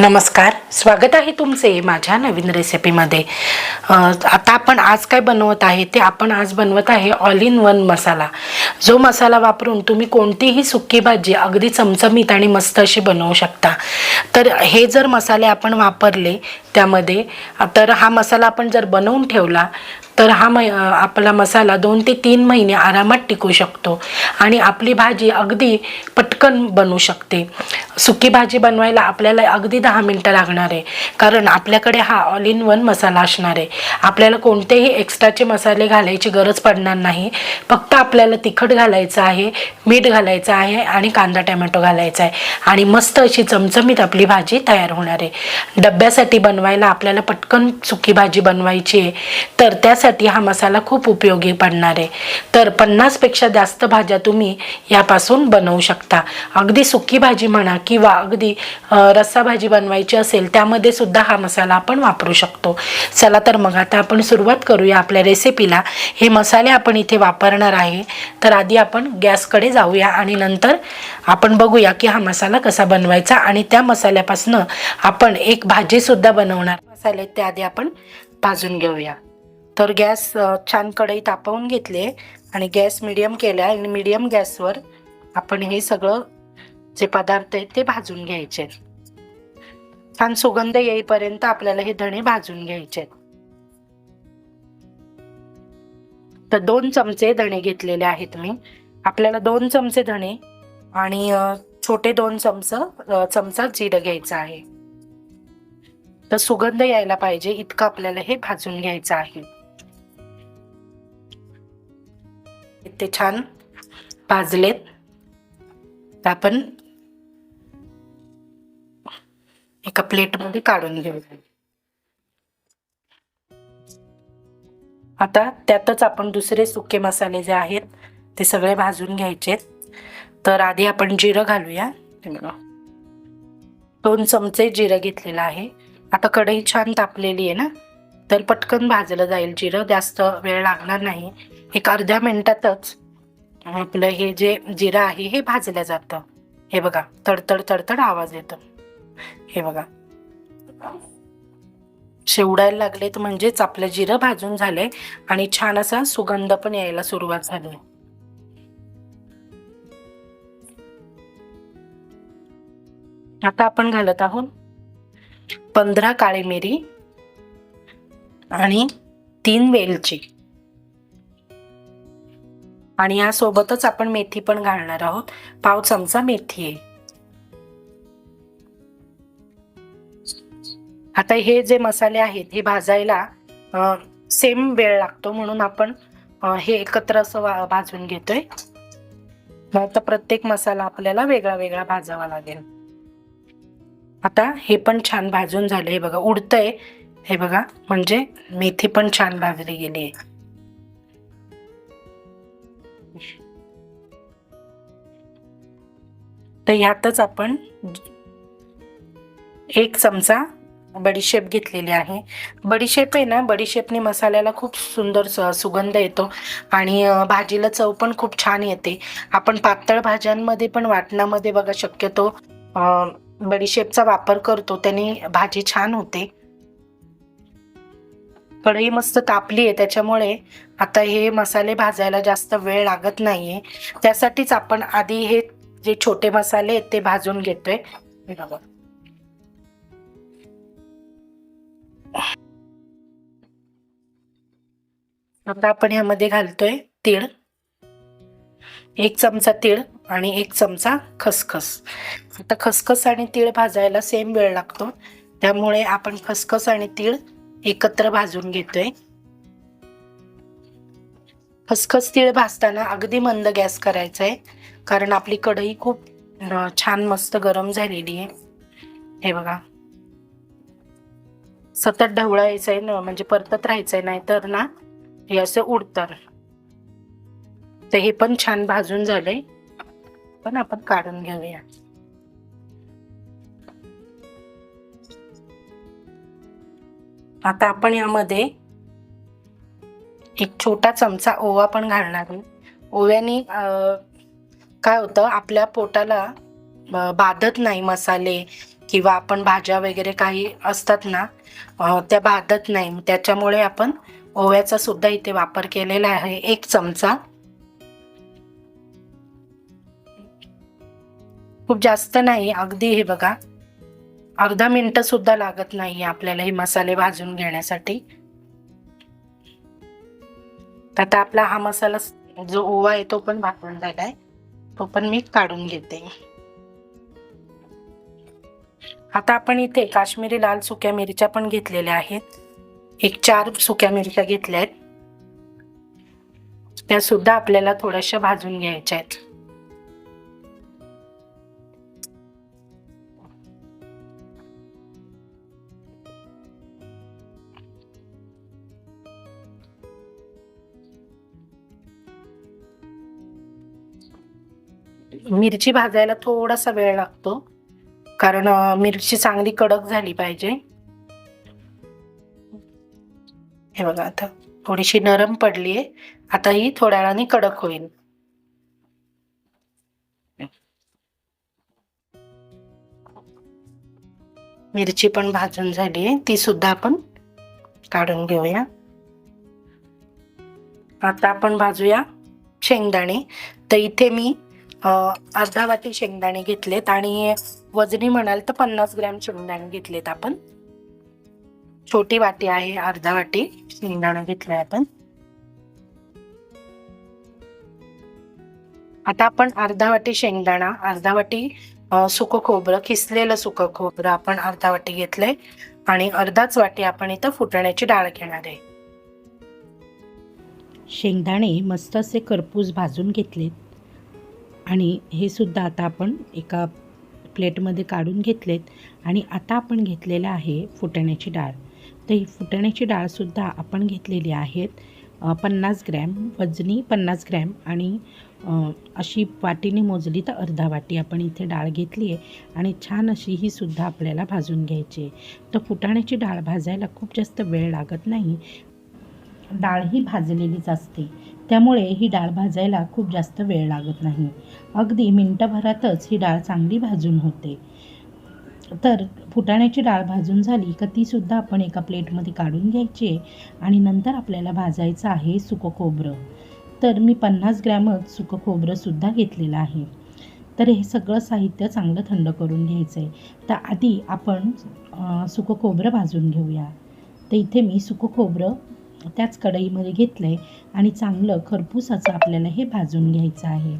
नमस्कार. स्वागत आहे तुमचे माझ्या नवीन रेसिपीमध्ये आता आपण आज काय बनवत आहे ते आपण आज बनवत आहे ऑल इन वन मसाला. जो मसाला वापरून तुम्ही कोणतीही सुकी भाजी अगदी चमचमीत आणि मस्त अशी बनवू शकता. तर हे जर मसाले आपण वापरले त्यामध्ये तर हा मसाला आपण जर बनवून ठेवला तर हा म आपला मसाला दोन ते तीन महिने आरामात टिकू शकतो. आणि आपली भाजी अगदी पटकन बनू शकते. सुकी भाजी बनवायला आपल्याला अगदी दहा मिनटं लागणार आहे. कारण आपल्याकडे हा ऑल इन वन मसाला असणार आहे. आपल्याला कोणतेही एक्स्ट्राचे मसाले घालायची गरज पडणार नाही. फक्त आपल्याला तिखट घालायचं आहे मीठ घालायचं आहे आणि कांदा टॅमॅटो घालायचा आहे. आणि मस्त अशी चमचमीत आपली भाजी तयार होणार आहे. डब्यासाठी बनवायला आपल्याला पटकन सुकी भाजी बनवायची आहे. तर त्यासाठी हा मसाला खूप उपयोगी पडणार आहे. तर पन्नासपेक्षा जास्त भाज्या तुम्ही यापासून बनवू शकता. अगदी सुकी भाजी म्हणा किंवा अगदी रस्सा भाजी बनवायची असेल त्यामध्ये सुद्धा हा मसाला आपण वापरू शकतो. चला तर मग आता आपण सुरुवात करूया आपल्या रेसिपीला. हे मसाले आपण इथे वापरणार आहे. तर आधी आपण गॅसकडे जाऊया आणि नंतर आपण बघूया की हा मसाला कसा बनवायचा आणि त्या मसाल्यापासून आपण एक भाजीसुद्धा बनवणार. मसाले ते आधी आपण भाजून घेऊया. तर गॅस छान कढई तापवून घेतली आणि गॅस मिडियम केला आणि मिडियम गॅसवर आपण हे सगळं जे पदार्थ आहेत ते भाजून घ्यायचे. छान सुगंध येईपर्यंत आपल्याला हे धणे भाजून घ्यायचे. तर दोन चमचे धणे घेतलेले आहेत मी. आपल्याला दोन चमचे धणे आणि छोटे दोन चमच चमचा जिरं घ्यायचं आहे. तर सुगंध यायला पाहिजे इतकं आपल्याला हे भाजून घ्यायचं आहे. ते छान भाजलेत. आपण एका प्लेटमध्ये काढून घेऊ आता त्यातच आपण दुसरे सुके मसाले जे आहेत ते सगळे भाजून घ्यायचे. तर आधी आपण जिरं घालूया. दोन चमचे जिरं घेतलेलं आहे. आता कढई छान तापलेली आहे ना? तर पटकन भाजलं जाईल जिरं. जास्त वेळ लागणार नाही. एक अर्ध्या मिनिटातच आपलं हे जे जिरं आहे हे भाजलं जातं. हे बघा तडतड तडतड आवाज येतो. हे बघा. शेवडायला लागलेत म्हणजेच आपलं जिरं भाजून झालंय आणि छान असा सुगंध पण यायला सुरुवात झाली. आता आपण घालत आहोत पंधरा काळी मिरी आणि तीन वेलची. आणि यासोबतच आपण मेथी पण घालणार आहोत. पाव चमचा मेथी आहे. आता हे जे मसाले आहेत हे भाजायला सेम वेळ लागतो म्हणून आपण हे एकत्र असं वा- भाजून घेतोय. आता प्रत्येक मसाला आपल्याला वेगळा वेगळा भाजावा लागेल. आता हे पण छान भाजून झालं. हे बघा उडतंय. हे बघा म्हणजे मेथी पण छान भाजली गेली आहे. तर ह्यातच आपण एक चमचा बडीशेप घेतलेली आहे. बडीशेप आहे ना बडीशेपने मसाल्याला खूप सुंदर स सुगंध येतो आणि भाजीला चव पण खूप छान येते. आपण पातळ भाज्यांमध्ये पण वाटणामध्ये बघा शक्यतो बडीशेपचा वापर करतो त्याने भाजी छान होते. कढई मस्त तापली आहे त्याच्यामुळे आता हे मसाले भाजायला जास्त वेळ लागत नाहीये. त्यासाठीच आपण आधी हे जे छोटे मसाले आहेत ते भाजून घेतोय. हे बघा. आता आपण ह्यामध्ये घालतोय तीळ. एक चमचा तीळ आणि एक चमचा खसखस. आता खसखस आणि तीळ भाजायला सेम वेळ लागतो. त्यामुळे आपण खसखस आणि तीळ एकत्र भाजून घेतोय. खसखस तीळ भाजताना अगदी मंद गॅस करायचा आहे कारण आपली कढई खूप छान मस्त गरम झालेली आहे. हे बघा. सतत ढवळायचं आहे ना म्हणजे परतत राहायचंय नाही तर ना हे असं उडतर तर हे पण छान भाजून झालंय. पण आपण काढून घेऊया. आता आपण यामध्ये एक छोटा चमचा ओवा पण घालणार आहे. ओव्याने काय होतं आपल्या पोटाला बाधत नाही मसाले किंवा आपण भाज्या वगैरे काही असतात ना त्या बाधत नाही. त्याच्यामुळे आपण ओव्याचा सुद्धा इथे वापर केलेला आहे एक चमचा. खूप जास्त नाही अगदी हे बघा. अर्धा मिनटं सुद्धा लागत नाही आपल्याला हे मसाले भाजून घेण्यासाठी. आता आपला हा मसाला जो ओवा आहे तो पण भाजून झालाय. तो पण मी काढून घेते. आता आपण इथे काश्मीरी लाल सुक्या मिरच्या पण घेतलेल्या आहेत. एक चार सुक्या मिरच्या घेतल्या आहेत त्या सुद्धा आपल्याला थोड्याशा भाजून घ्यायच्या आहेत. मिरची भाजायला थोडासा वेळ लागतो. कारण मिरची चांगली कडक झाली पाहिजे. हे बघा आता थोडीशी नरम पडली आहे आता ही थोड्या वेळाने कडक होईल. मिरची पण भाजून झाली आहे ती सुद्धा आपण काढून घेऊया. आता आपण भाजूया शेंगदाणे. तर इथे मी अर्धा वाटी शेंगदाणे घेतलेत आणि वजनी म्हणाल तर पन्नास ग्रॅम शेंगदाणे घेतलेत आपण. छोटी वाटी आहे अर्धा वाटी शेंगदाणे घेतले आपण. आता आपण अर्धा वाटी शेंगदाणा अर्धा वाटी अ, सुकं खोबरं किसलेलं सुकं खोबरं आपण अर्धा वाटी घेतलंय. आणि अर्धाच वाटी आपण इथं फुटण्याची डाळ घेणार आहे. शेंगदाणे मस्त असे करपूस भाजून घेतलेत. आणि हे सुद्धा आता आपण एका प्लेटमध्ये काढून घेतलेत आणि आता आपण घेतलेलं आहे फुटाण्याची डाळ. तर ही फुटाण्याची डाळसुद्धा आपण घेतलेली आहेत पन्नास ग्रॅम वजनी पन्नास ग्रॅम आणि अशी वाटीने मोजली तर अर्धा वाटी आपण इथे डाळ घेतली आहे आणि छान अशी ही सुद्धा आपल्याला भाजून घ्यायची आहे. तर फुटाण्याची डाळ भाजायला खूप जास्त वेळ लागत नाही. डाळ ही भाजलेलीच असते. त्यामुळे ही डाळ भाजायला खूप जास्त वेळ लागत नाही. अगदी मिनटभरातच ही डाळ चांगली भाजून होते. तर फुटाण्याची डाळ भाजून झाली का तीसुद्धा आपण एका प्लेटमध्ये काढून घ्यायची आणि नंतर आपल्याला भाजायचं आहे सुकं खोबरं. तर मी पन्नास ग्रॅमच सुकं खोबरंसुद्धा घेतलेलं आहे. तर हे सगळं साहित्य चांगलं थंड करून घ्यायचं आहे तर आधी आपण सुकं खोबरं भाजून घेऊया. तर इथे मी सुकं खोबरं त्याच कढईमध्ये घेतलं आहे आणि चांगलं खरपूस असं आपल्याला हे भाजून घ्यायचं आहे.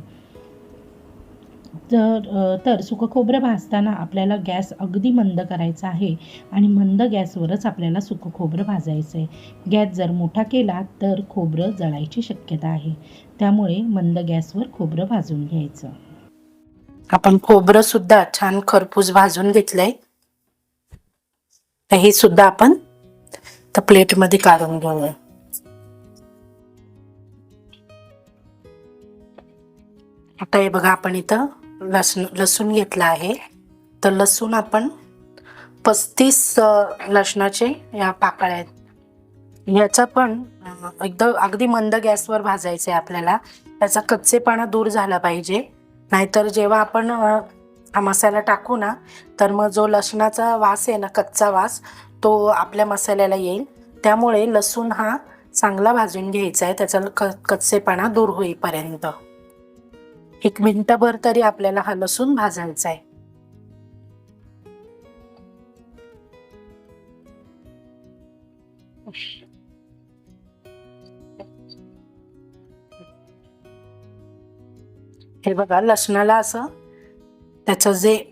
तर तर सुकं खोबरं भाजताना आपल्याला गॅस अगदी मंद करायचा आहे आणि मंद गॅसवरच आपल्याला सुकं खोबरं भाजायचं आहे. गॅस जर मोठा केला तर खोबरं जळायची शक्यता आहे. त्यामुळे मंद गॅसवर खोबरं भाजून घ्यायचं. आपण खोबरं सुद्धा छान खरपूस भाजून घेतलंय. हे सुद्धा आपण त्या प्लेटमध्ये काढून घेऊया आता हे बघा आपण इथं लसूण लसूण घेतला आहे. तर लसूण आपण पस्तीस लसणाचे या पाकळ्या आहेत. याचा पण एकदम अगदी मंद गॅसवर भाजायचं आहे आपल्याला. त्याचा कच्चेपणा दूर झाला पाहिजे. नाहीतर जेव्हा आपण हा मसाला टाकू ना तर मग जो लसणाचा वास आहे ना कच्चा वास तो आपल्या मसाल्याला येईल. त्यामुळे लसूण हा चांगला भाजून घ्यायचा आहे. त्याचा क कच्चेपणा दूर होईपर्यंत. एक मिनटभर तरी आपल्याला हा लसूण भाजायचा आहे. हे बघा लसणाला असं त्याचं जे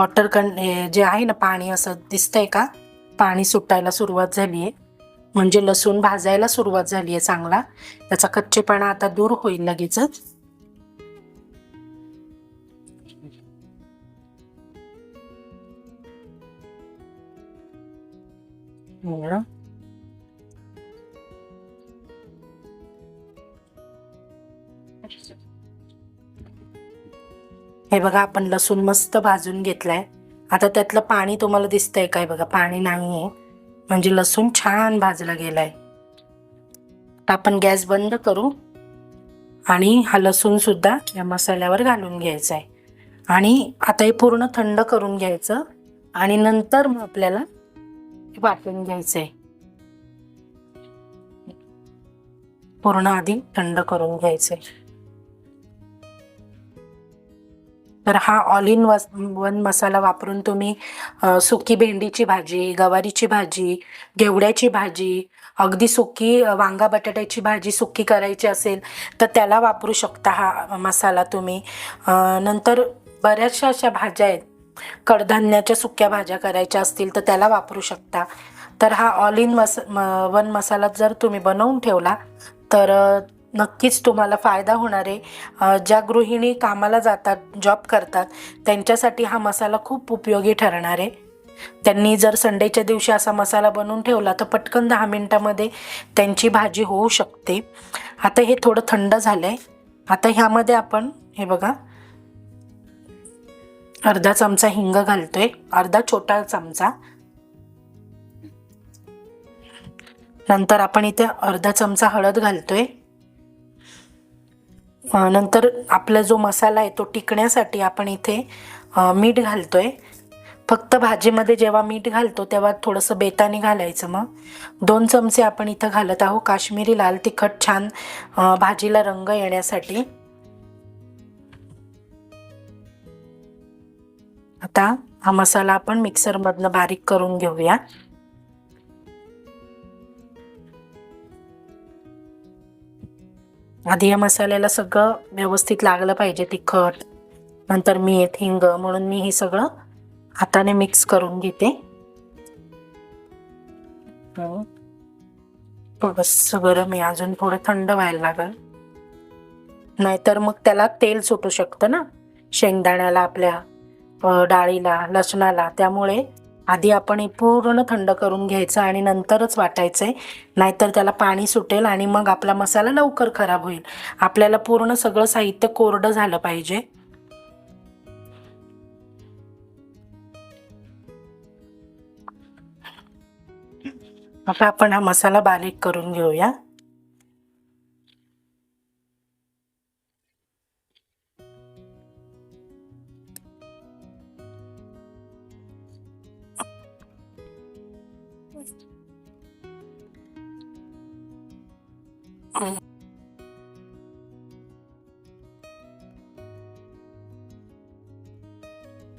वॉटर कन जे आहे ना पाणी असं दिसतंय का? पाणी सुटायला सुरुवात झाली आहे म्हणजे लसूण भाजायला सुरुवात झाली आहे चांगला. त्याचा कच्चेपणा आता दूर होईल लगेचच. एवढं. हे बघा आपण लसूण मस्त भाजून घेतलाय. आता त्यातलं पाणी तुम्हाला दिसतंय काय बघा पाणी नाही आहे म्हणजे लसूण छान भाजला गेलाय. आपण गॅस बंद करू. आणि हा लसूण सुद्धा या मसाल्यावर घालून घ्यायचा आहे आणि आता हे पूर्ण थंड करून घ्यायचं. आणि नंतर मग आपल्याला वाटून घ्यायचं आहे पूर्ण आधी थंड करून घ्यायचं आहे तर हा ऑल इन वन मसाला वापरून तुम्ही सुकी भेंडीची भाजी गवारीची भाजी घेवड्याची भाजी अगदी सुकी वांगा बटाट्याची भाजी सुकी करायची असेल तर त्याला वापरू शकता हा मसाला तुम्ही. नंतर बऱ्याचशा अशा भाज्या आहेत. कडधान्याच्या सुक्या भाज्या करायच्या असतील तर त्याला वापरू शकता. तर हा ऑल इन मस म- वन मसाला जर तुम्ही बनवून ठेवला तर नक्कीच तुम्हाला फायदा होणार आहे. ज्या गृहिणी कामाला जातात जॉब करतात त्यांच्यासाठी हा मसाला खूप उपयोगी ठरणार आहे. त्यांनी जर संडेच्या दिवशी असा मसाला बनवून ठेवला तर पटकन दहा मिनटामध्ये त्यांची भाजी होऊ शकते. आता हे थोडं थंड झालं आहे आता ह्यामध्ये आपण हे बघा अर्धा चमचा हिंग घालतोय. अर्धा छोटा चमचा. नंतर आपण इथे अर्धा चमचा हळद घालतोय. नंतर आपला जो मसाला आहे तो टिकण्यासाठी आपण इथे मीठ घालतो आहे फक्त भाजीमध्ये जेव्हा मीठ घालतो तेव्हा थोडंसं बेताने घालायचं मग. दोन चमचे आपण इथं घालत आहोत काश्मीरी लाल तिखट छान भाजीला रंग येण्यासाठी. आता हा मसाला आपण मिक्सरमधनं बारीक करून घेऊया. आधी या मसाल्याला सगळं व्यवस्थित लागलं पाहिजे तिखट नंतर मीठ हिंग म्हणून मी हे सगळं हाताने मिक्स करून घेते. थोडस गरम आहे अजून थोडं थंड व्हायला लागल. नाहीतर मग त्याला तेल सुटू शकतं ना? शेंगदाण्याला आपल्या डाळीला लसणाला त्यामुळे आधी आपण हे पूर्ण थंड करून घ्यायचं आणि नंतरच वाटायचं आहे नाहीतर त्याला पाणी सुटेल आणि मग आपला मसाला लवकर खराब होईल. आपल्याला पूर्ण सगळं साहित्य कोरडं झालं पाहिजे. आता आपण हा मसाला बारीक करून घेऊया.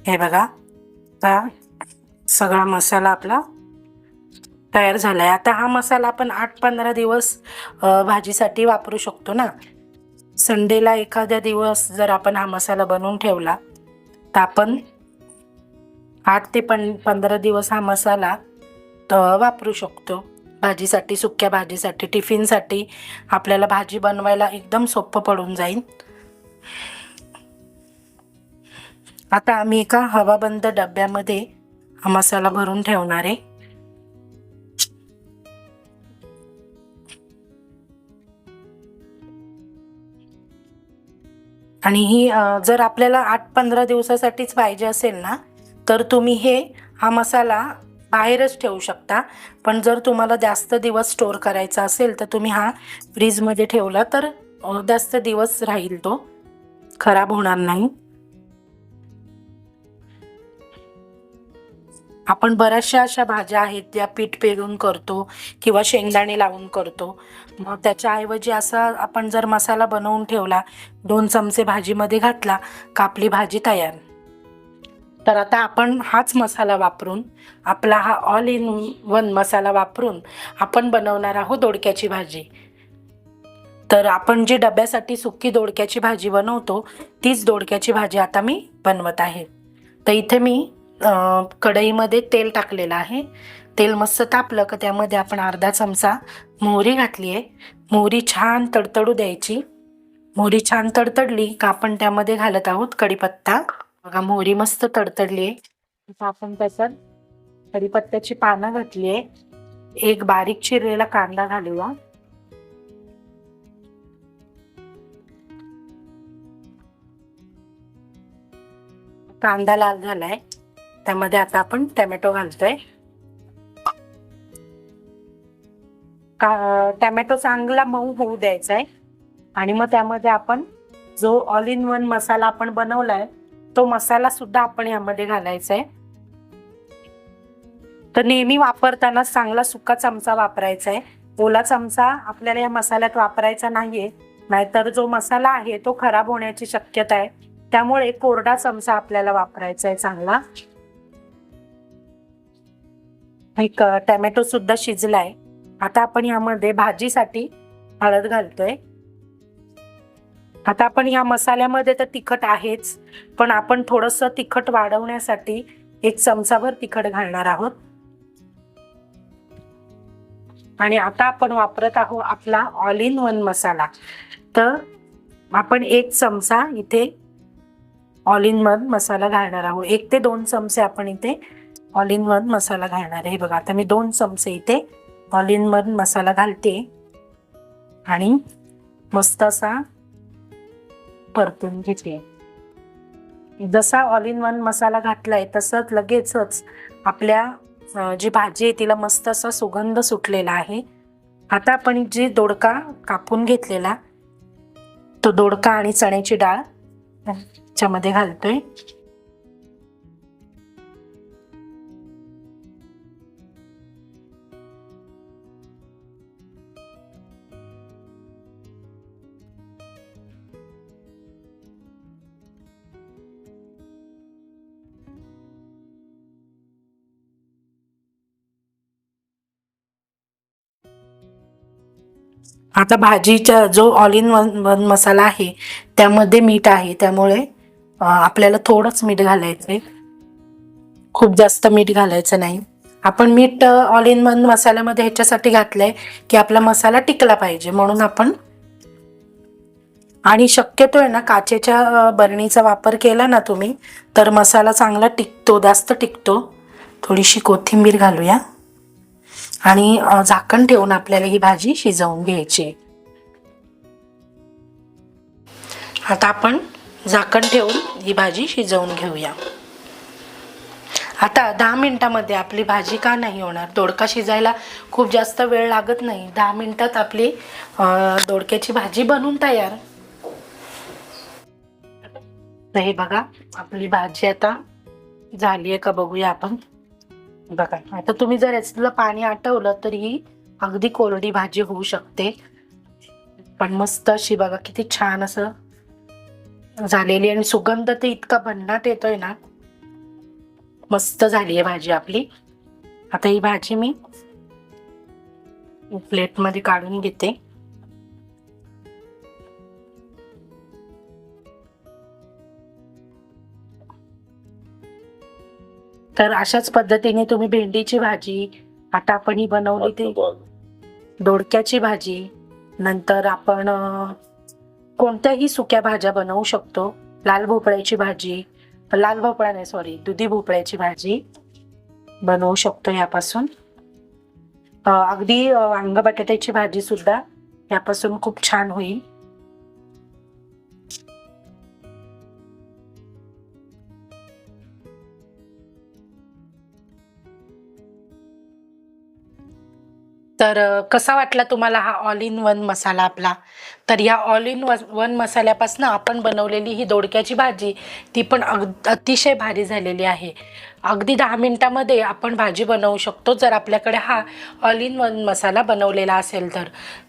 हे बघा तर सगळा मसाला आपला तयार झाला आहे आता हा मसाला आपण आठ पंधरा दिवस भाजीसाठी वापरू शकतो ना? संडेला एखाद्या दिवस जर आपण हा मसाला बनवून ठेवला तर आपण आठ ते पं पंधरा दिवस हा मसाला तर वापरू शकतो. भाजीसाठी सुक्या भाजीसाठी टिफिनसाठी आपल्याला भाजी बनवायला एकदम सोपं पडून जाईल. आता आम्ही एका हवाबंद डब्यामध्ये हा मसाला भरून ठेवणार आहे. आणि ही जर आपल्याला आठ पंधरा दिवसासाठीच पाहिजे असेल ना तर तुम्ही हे हा मसाला बाहेरच ठेवू शकता. पण जर तुम्हाला जास्त दिवस स्टोअर करायचा असेल तर तुम्ही हा फ्रीजमध्ये ठेवला तर जास्त दिवस राहील तो. खराब होणार नाही. आपण बऱ्याचशा अशा भाज्या आहेत ज्या पीठ पेरून करतो किंवा शेंगदाणे लावून करतो. मग त्याच्याऐवजी असा आपण जर मसाला बनवून ठेवला दोन चमचे भाजीमध्ये घातला का आपली भाजी तयार? तर आता आपण हाच मसाला वापरून आपला हा ऑल इन वन मसाला वापरून आपण बनवणार आहोत दोडक्याची भाजी. तर आपण जी डब्यासाठी सुकी दोडक्याची भाजी बनवतो तीच दोडक्याची भाजी आता मी बनवत आहे. तर इथे मी कढईमध्ये तेल टाकलेलं आहे. तेल मस्त तापलं का त्यामध्ये आपण अर्धा चमचा मोहरी घातली आहे. मोहरी छान तडतडू द्यायची. मोहरी छान तडतडली का आपण त्यामध्ये घालत आहोत कढीपत्ता. बघा मोहरी मस्त तडतडली आहे. आपण त्याच्यात कढीपत्त्याची पानं घातली आहे. एक बारीक चिरलेला कांदा घालूया कांदा लाल झालाय. त्यामध्ये आता आपण टॅमॅटो घालतोय. का टॅमॅटो चांगला मऊ होऊ द्यायचा आहे आणि मग त्यामध्ये आपण जो ऑल इन वन मसाला आपण बनवलाय तो मसाला सुद्धा आपण यामध्ये घालायचा आहे तर नेहमी वापरताना चांगला सुका चमचा वापरायचा आहे ओला चमचा आपल्याला या मसाल्यात वापरायचा नाहीये. नाहीतर जो मसाला आहे तो खराब होण्याची शक्यता आहे त्यामुळे कोरडा चमचा आपल्याला वापरायचा आहे चांगला. एक टॅमॅटो सुद्धा शिजलाय. आता आपण यामध्ये भाजीसाठी हळद घालतोय. आता आपण या मसाल्यामध्ये तर तिखट आहेच पण आपण थोडस तिखट वाढवण्यासाठी एक चमचाभर तिखट घालणार आहोत. आणि आता आपण वापरत आहोत आपला ऑल इन वन मसाला. तर आपण एक चमचा इथे ऑल इन वन मसाला घालणार आहोत. एक ते दोन चमचे आपण इथे ऑल इन वन मसाला घालणार आहे. बघा आता मी दोन चमचे इथे ऑल इन वन मसाला घालते. आणि मस्त असा परतून घेते. जसा ऑल इन वन मसाला घातलाय तसंच लगेचच आपल्या जी भाजी आहे तिला मस्त असा सुगंध सुटलेला आहे. आता आपण जी दोडका कापून घेतलेला तो दोडका आणि चण्याची डाळ त्याच्यामध्ये घालतोय. आता भाजीचा जो ऑल इन वन वन मसाला आहे त्यामध्ये मीठ आहे त्यामुळे आपल्याला थोडंच मीठ घालायचं आहे खूप जास्त मीठ घालायचं नाही. आपण मीठ ऑल इन वन मसाल्यामध्ये ह्याच्यासाठी घातलं आहे की आपला मसाला टिकला पाहिजे. म्हणून आपण आणि शक्यतो आहे ना काचेच्या बरणीचा वापर केला ना तुम्ही तर मसाला चांगला टिकतो जास्त टिकतो. थोडीशी कोथिंबीर घालूया. आणि झाकण ठेवून आपल्याला ही भाजी शिजवून घ्यायची. आता आपण झाकण ठेवून ही भाजी शिजवून घेऊया. आता दहा मिनटामध्ये आपली भाजी का नाही होणार? दोडका शिजायला खूप जास्त वेळ लागत नाही. दहा मिनिटात आपली दोडक्याची भाजी बनून तयार. तर हे बघा आपली भाजी आता झाली आहे का बघूया आपण. बघा आता तुम्ही जर याच्यातलं पाणी आटवलं तर ही अगदी कोरडी भाजी होऊ शकते. पण मस्त अशी बघा किती छान असं झालेली आणि सुगंध ते इतका भन्नाट येतोय ना. मस्त झाली आहे भाजी आपली. आता ही भाजी मी प्लेटमध्ये काढून घेते. तर अशाच पद्धतीने तुम्ही भेंडीची भाजी आता आपण ही बनवली ती दोडक्याची भाजी नंतर आपण कोणत्याही सुक्या भाज्या बनवू शकतो. लाल भोपळ्याची भाजी लाल भोपळा नाही सॉरी दुधी भोपळ्याची भाजी बनवू शकतो यापासून. अगदी वांग बटाट्याची भाजी सुद्धा यापासून खूप छान होईल. तर कसा वाटला तुम्हाला हा ऑल इन वन मसाला आपला? तर या ऑल इन वन मसाल्यापासून आपण बनवलेली ही दोडक्याची भाजी ती पण अग अतिशय भारी झालेली आहे. अगदी दहा मिनटामध्ये आपण भाजी बनवू शकतो. जर आपल्याकडे हा ऑल इन वन मसाला बनवलेला असेल तर.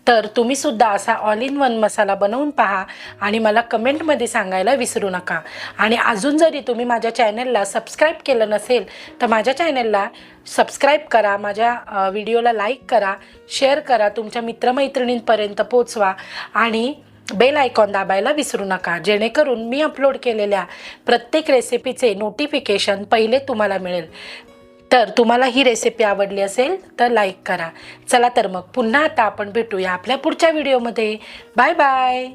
तर तुम्ही सुद्धा असा ऑल इन वन मसाला बनवून पहा आणि मला कमेंटमध्ये सांगायला विसरू नका. आणि अजून जरी तुम्ही माझ्या चॅनलला सबस्क्राईब केलं नसेल तर माझ्या चॅनलला सबस्क्राईब करा माझ्या व्हिडिओला लाईक करा शेअर करा तुमच्या मित्रमैत्रिणींपर्यंत पोचवा आणि बेल आयकॉन दाबायला विसरू नका. जेणेकरून मी अपलोड केलेल्या प्रत्येक रेसिपीचे नोटिफिकेशन पहिले तुम्हाला मिळेल. तर तुम्हाला ही रेसिपी आवडली असेल तर लाईक करा. चला तर मग पुन्हा आता आपण भेटूया आपल्या पुढच्या व्हिडिओमध्ये बाय बाय